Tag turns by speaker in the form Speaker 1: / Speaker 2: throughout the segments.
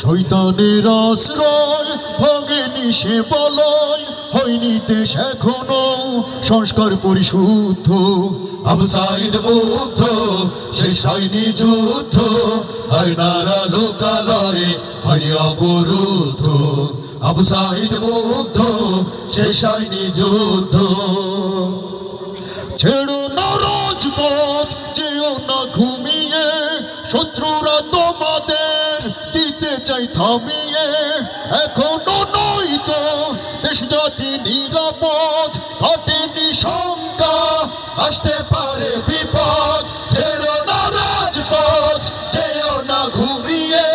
Speaker 1: শৈতানের আশ্রয় ভাঙেনি সে বলয়, হয়নি দেশ এখনও সংস্কার পরিশুদ্ধ।
Speaker 2: হয়নি যুদ্ধ আয়নারা লোকালয়ে হয়নি অবরুদ্ধ। আবু মুগ্ধ শেষ হয়নি যুদ্ধ।
Speaker 1: ছেড়ো না রাজপথ, যেও না ঘুমিয়ে চাই থামিয়ে এখনও নয় তো। দেশ জাতি নিরাপদ, ঘটেনি শঙ্কা,
Speaker 2: আসতে পারে বিপদ, ছেড়ো না রাজপথ, যেও না ঘুমিয়ে,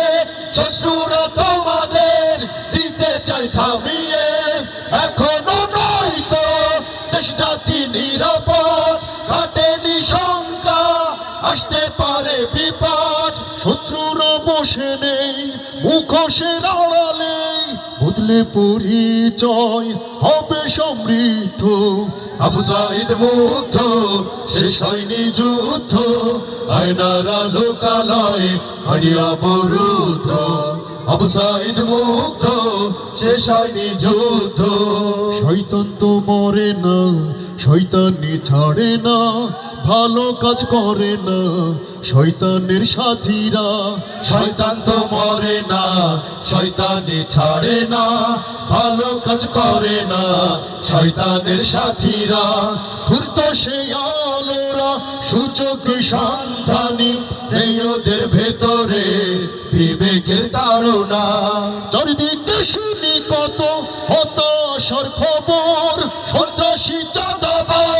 Speaker 2: শত্রুরা তোমাদের দিতে চাই থামিয়ে। এখনও নয় তো দেশ জাতি নিরাপদ আসতে পারে বিপদ।
Speaker 1: শত্রুরা বসে নেই, মুখোশের আড়ালে। বদলে পরিচয় হবে সমৃদ্ধ।
Speaker 2: আবু সাইদ মুগ্ধ, শেষ হয়নি যুদ্ধ। আয়নারা লোকালয়ে হয়নি অবরুদ্ধ। আবু সাইদ মুগ্ধ, শেষ হয়নি যুদ্ধ।
Speaker 1: শৈতান তো মরে না শৈতানি ছাড়ে না। ভালো কাজ করে না। শৈতানের সাথীরা,
Speaker 2: শয়তান তো মরে না শয়তানে ছাড়ে না। ভালো কাজ করে না, শয়তানের সাথীরা।
Speaker 1: ধূর্ত সে আলোরা,
Speaker 2: সূচক সন্ধানী নেই ওদের ভেতরে বিবেকের তাড়না
Speaker 1: চারিদিকে শুনি কত হতাশার খবর, সন্ত্রাসী চাঁদাবাজ।